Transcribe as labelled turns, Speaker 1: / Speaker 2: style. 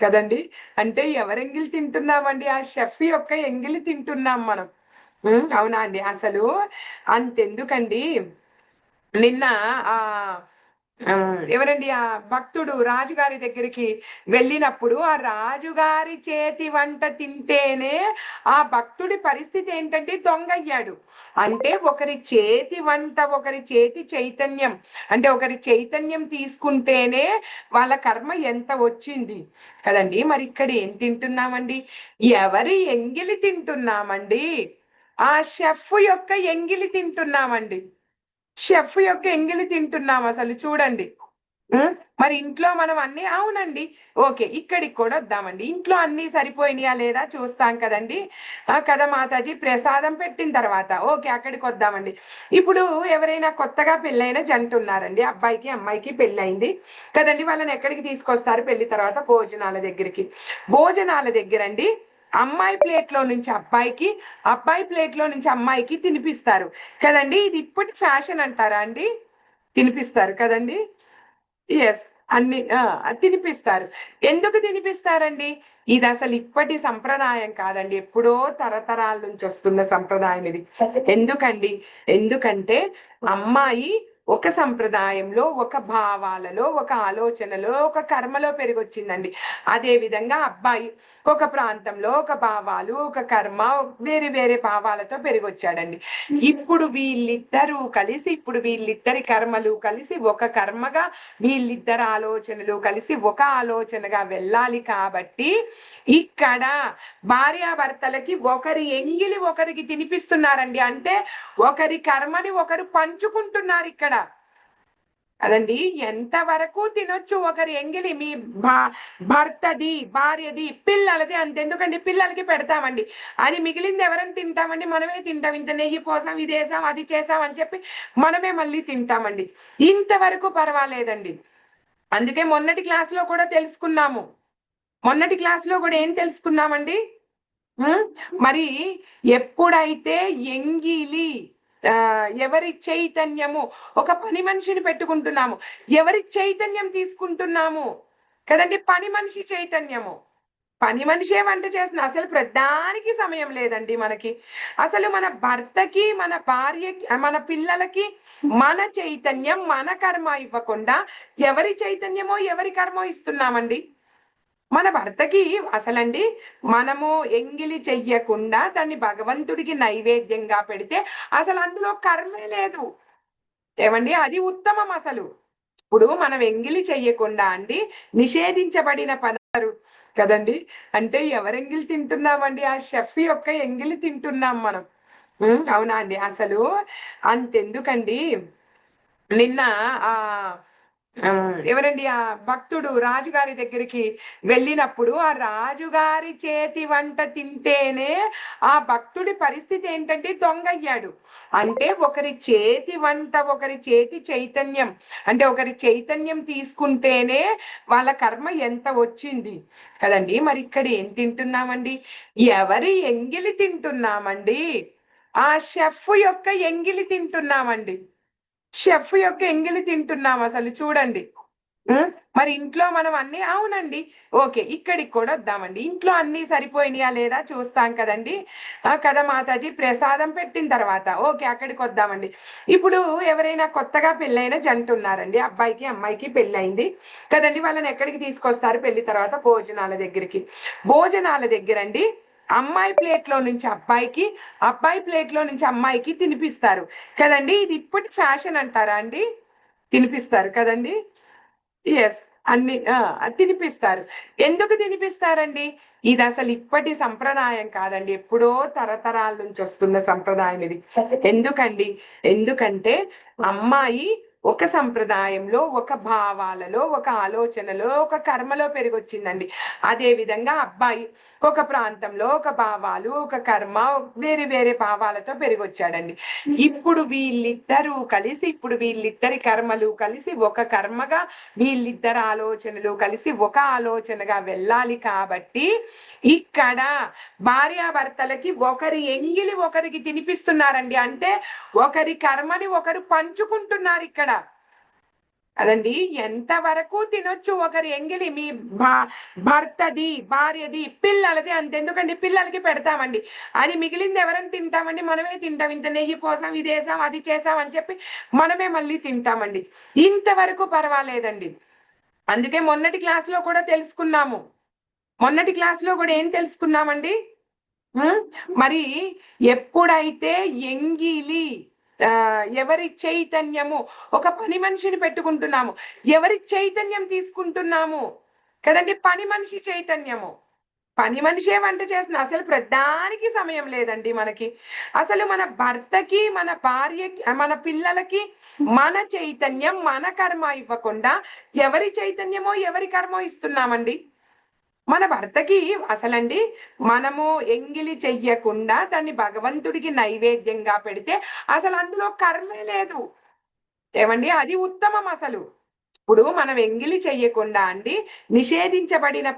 Speaker 1: కదండి? అంటే ఎవరెంగిలి తింటున్నామండి? ఆ షెఫ్ యొక్క ఎంగిలి తింటున్నాం మనం. అవునా అండి? అసలు అంతెందుకండి. నిన్న ఆ, ఎవరండి ఆ భక్తుడు రాజుగారి దగ్గరికి వెళ్ళినప్పుడు ఆ రాజుగారి చేతి వంట తింటేనే ఆ భక్తుడి పరిస్థితి ఏంటంటే దొంగయ్యాడు. అంటే ఒకరి చేతి వంట ఒకరి చేతి చైతన్యం. అంటే ఒకరి చైతన్యం తీసుకుంటేనే వాళ్ళ కర్మ ఎంత వచ్చింది. కదండి మరి ఇక్కడ ఏం తింటున్నామండి? ఎవరి ఎంగిలి తింటున్నామండి? ఆ షెఫ్ యొక్క ఎంగిలి తింటున్నామండి. షెఫ్ యొక్క ఎంగిలి తింటున్నాం అసలు చూడండి. మరి ఇంట్లో మనం అన్ని అవునండి. ఓకే ఇక్కడికి కూడా వద్దామండి. ఇంట్లో అన్ని సరిపోయినాయా లేదా చూస్తాం కదండి. కదా మాతాజీ ప్రసాదం పెట్టిన తర్వాత. ఓకే అక్కడికి వద్దామండి. ఇప్పుడు ఎవరైనా కొత్తగా పెళ్ళైన జంట ఉన్నారండి. అబ్బాయికి అమ్మాయికి పెళ్ళయింది కదండి. వాళ్ళని ఎక్కడికి తీసుకొస్తారు? పెళ్ళి తర్వాత భోజనాల దగ్గరికి. భోజనాల దగ్గరండి. అమ్మాయి ప్లేట్లో నుంచి అబ్బాయికి అబ్బాయి ప్లేట్లో నుంచి అమ్మాయికి తినిపిస్తారు. కదండి ఇది ఇప్పటి ఫ్యాషన్ అంటారా అండి? తినిపిస్తారు కదండి. ఎస్ అన్ని ఆ, తినిపిస్తారు. ఎందుకు తినిపిస్తారండి? ఇది అసలు ఇప్పటి సంప్రదాయం కాదండి. ఎప్పుడో తరతరాల నుంచి వస్తున్న సంప్రదాయం ఇది. ఎందుకండి? ఎందుకంటే అమ్మాయి ఒక సంప్రదాయంలో ఒక భావాలలో ఒక ఆలోచనలో ఒక కర్మలో పెరిగొచ్చిందండి. అదే విధంగా అబ్బాయి ఒక ప్రాంతంలో ఒక భావాలు ఒక కర్మ వేరే వేరే భావాలతో పెరిగొచ్చాడండి. ఇప్పుడు వీళ్ళిద్దరూ కలిసి ఇప్పుడు వీళ్ళిద్దరి కర్మలు కలిసి ఒక కర్మగా వీళ్ళిద్దరు ఆలోచనలు కలిసి ఒక ఆలోచనగా వెళ్ళాలి కాబట్టి ఇక్కడ భార్యాభర్తలకి ఒకరి ఎంగిలి ఒకరికి తినిపిస్తున్నారండి. అంటే ఒకరి కర్మని ఒకరు పంచుకుంటున్నారు ఇక్కడ. అదండి. ఎంత వరకు తినొచ్చు ఒకరి ఎంగిలి? మీ భా భర్తది భార్యది పిల్లలది అంతెందుకండి. పిల్లలకి పెడతామండి. అది మిగిలింది ఎవరైనా తింటామండి? మనమే తింటాం. ఇంత నెయ్యి పోసాం ఇది వేసాం అది చేసాం అని చెప్పి మనమే మళ్ళీ తింటామండి. ఇంతవరకు పర్వాలేదండి. అందుకే మొన్నటి క్లాస్లో కూడా తెలుసుకున్నాము. మొన్నటి క్లాస్లో కూడా ఏం తెలుసుకున్నామండి? మరి ఎప్పుడైతే ఎంగిలి ఎవరి చైతన్యము? ఒక పని మనిషిని పెట్టుకుంటున్నాము. ఎవరి చైతన్యం తీసుకుంటున్నాము? కదండి పని మనిషి చైతన్యము. పని మనిషే వంట చేస్తున్నా. అసలు ప్రధానికి సమయం లేదండి మనకి. అసలు మన భర్తకి మన భార్యకి మన పిల్లలకి మన చైతన్యం మన కర్మ ఇవ్వకుండా ఎవరి చైతన్యమో ఎవరి కర్మో ఇస్తున్నామండి? మన భర్తకి అసలండి మనము ఎంగిలి చెయ్యకుండా దాన్ని భగవంతుడికి నైవేద్యంగా పెడితే అసలు అందులో కర్మే లేదు. ఏమండి? అది ఉత్తమం అసలు. ఇప్పుడు మనం ఎంగిలి చెయ్యకుండా అండి నిషేధించబడిన పదాలు కదండి? అంటే ఎవరెంగిలి తింటున్నామండి? ఆ షెఫ్ యొక్క ఎంగిలి తింటున్నాం మనం. అవునా అండి? అసలు అంతెందుకండి. నిన్న ఆ, ఎవరండి ఆ భక్తుడు రాజుగారి దగ్గరికి వెళ్ళినప్పుడు ఆ రాజుగారి చేతి వంట తింటేనే ఆ భక్తుడి పరిస్థితి ఏంటంటే దొంగయ్యాడు. అంటే ఒకరి చేతి వంట ఒకరి చేతి చైతన్యం. అంటే ఒకరి చైతన్యం తీసుకుంటేనే వాళ్ళ కర్మ ఎంత వచ్చింది. కదండి మరి ఇక్కడ ఏం తింటున్నామండి? ఎవరి ఎంగిలి తింటున్నామండి? ఆ షెఫ్ యొక్క ఎంగిలి తింటున్నామండి. షెఫ్ యొక్క ఎంగిలి తింటున్నాం అసలు చూడండి. మరి ఇంట్లో మనం అన్ని అవునండి. ఓకే ఇక్కడికి కూడా వద్దామండి. ఇంట్లో అన్ని సరిపోయినాయా లేదా చూస్తాం కదండి. కదా మాతాజీ ప్రసాదం పెట్టిన తర్వాత. ఓకే అక్కడికి వద్దామండి. ఇప్పుడు ఎవరైనా కొత్తగా పెళ్ళైన జంట ఉన్నారండి. అబ్బాయికి అమ్మాయికి పెళ్ళైంది కదండి. వాళ్ళని ఎక్కడికి తీసుకొస్తారు పెళ్ళి తర్వాత? భోజనాల దగ్గరికి. భోజనాల దగ్గరండి. అమ్మాయి ప్లేట్లో నుంచి అబ్బాయికి అబ్బాయి ప్లేట్లో నుంచి అమ్మాయికి తినిపిస్తారు. కదండి ఇది ఇప్పటి ఫ్యాషన్ అంటారా అండి? తినిపిస్తారు కదండి. ఎస్ అన్ని ఆ, తినిపిస్తారు. ఎందుకు తినిపిస్తారండి? ఇది అసలు ఇప్పటి సంప్రదాయం కాదండి. ఎప్పుడో తరతరాల నుంచి వస్తున్న సంప్రదాయం ఇది. ఎందుకండి? ఎందుకంటే అమ్మాయి ఒక సంప్రదాయంలో ఒక భావాలలో ఒక ఆలోచనలో ఒక కర్మలో పెరిగొచ్చిందండి. అదే విధంగా అబ్బాయి ఒక ప్రాంతంలో ఒక భావాలు ఒక కర్మ వేరే వేరే భావాలతో పెరిగొచ్చాడండి. ఇప్పుడు వీళ్ళిద్దరూ కలిసి ఇప్పుడు వీళ్ళిద్దరి కర్మలు కలిసి ఒక కర్మగా వీళ్ళిద్దరు ఆలోచనలు కలిసి ఒక ఆలోచనగా వెళ్ళాలి కాబట్టి ఇక్కడ భార్యాభర్తలకి ఒకరి ఎంగిలి ఒకరికి తినిపిస్తున్నారండి. అంటే ఒకరి కర్మని ఒకరు పంచుకుంటున్నారు ఇక్కడ. అదండి. ఎంత వరకు తినొచ్చు ఒకరి ఎంగిలి? మీ భర్తది భార్యది పిల్లలది అంతెందుకండి. పిల్లలకి పెడతామండి. అది మిగిలింది ఎవరైనా తింటామండి? మనమే తింటాం. ఇంత నెయ్యి పోసాం ఇది వేసాం అది చేసాం అని చెప్పి మనమే మళ్ళీ తింటామండి. ఇంతవరకు పర్వాలేదండి. అందుకే మొన్నటి క్లాస్లో కూడా తెలుసుకున్నాము. మొన్నటి క్లాస్లో కూడా ఏం తెలుసుకున్నామండి? మరి ఎప్పుడైతే ఎంగిలి ఎవరి చైతన్యము? ఒక పని మనిషిని పెట్టుకుంటున్నాము. ఎవరి చైతన్యం తీసుకుంటున్నాము? కదండి పని మనిషి చైతన్యము. పని మనిషే వంట చేస్తుంది అసలు ప్రధానికి సమయం లేదండి మనకి. అసలు మన భర్తకి మన భార్యకి మన పిల్లలకి మన చైతన్యం మన కర్మ ఇవ్వకుండా ఎవరి చైతన్యమో ఎవరి కర్మో ఇస్తున్నామండి? మన భర్తకి అసలండి మనము ఎంగిలి చెయ్యకుండా దాన్ని భగవంతుడికి నైవేద్యంగా పెడితే అసలు అందులో కర్మే లేదు. ఏమండి? అది ఉత్తమం అసలు. ఇప్పుడు మనం ఎంగిలి చెయ్యకుండా అండి నిషేధించబడిన